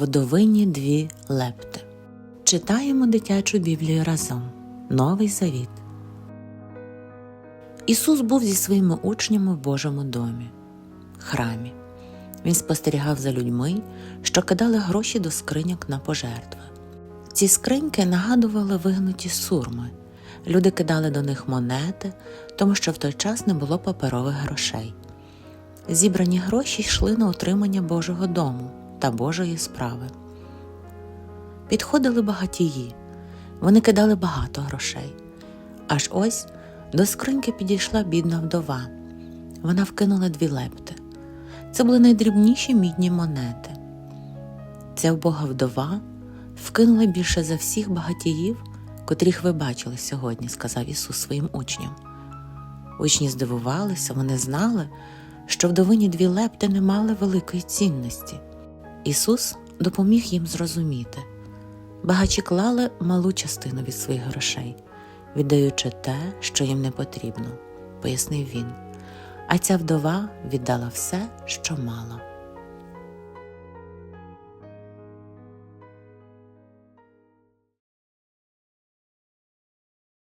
Вдовині дві лепти. Читаємо дитячу Біблію разом. Новий Завіт. Ісус був зі своїми учнями в Божому домі, храмі. Він спостерігав за людьми, що кидали гроші до скриньок на пожертви. Ці скриньки нагадували вигнуті сурми. Люди кидали до них монети, тому що в той час не було паперових грошей. Зібрані гроші йшли на утримання Божого дому та Божої справи. Підходили багатії, вони кидали багато грошей. Аж ось до скриньки підійшла бідна вдова. Вона вкинула дві лепти. Це були найдрібніші мідні монети. Ця вбога вдова вкинула більше за всіх багатіїв, котрих ви бачили сьогодні, сказав Ісус своїм учням. Учні здивувалися, вони знали, що вдовині дві лепти не мали великої цінності. Ісус допоміг їм зрозуміти. Багачі клали малу частину від своїх грошей, віддаючи те, що їм не потрібно, пояснив він. А ця вдова віддала все, що мала.